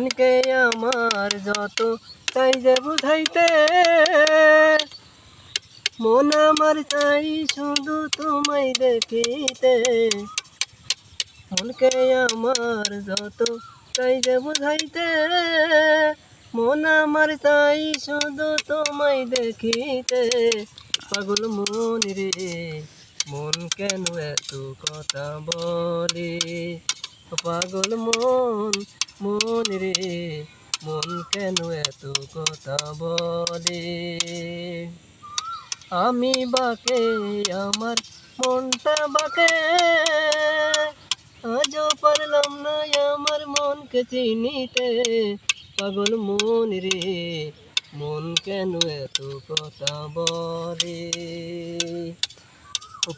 মনকে আমার যত চাই যে বুঝাইতে, মন আমার চাই শুধু তোমায় দেখিতে। মনকে আমার যত চাই যে বুঝাইতে, মন আমার চাই শুধু তোমায় দেখিতে। পাগল মন রে মন কেন এত কথা বলে? পাগল মন মন রে, মন কেন এত কথা বলে? আমি বাকে, আমার মনটা বাকে, আজও পারলাম না আমার মনকে চিনিতে। পাগল মন রে, মন কেন এত কথা বলে?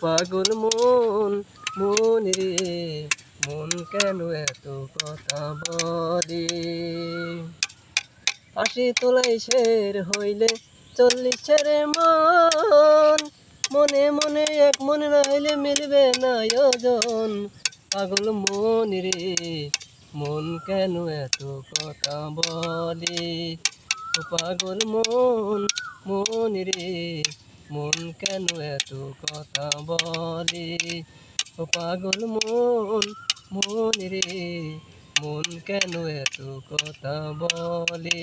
পাগল মন মন রে কেন এত কথা বলে আশি তোলাই শের হইলে চল্লিশ ছেড়ে মন, মনে মনে এক মনে না হইলে মিলবে না ওজন পাগল মন রে, মন কেন এত কথা বলে? পাগল মন মন রে মন কেন এত কথা বলে ও পাগল মন মন রে মন কেন এত কথা বলে?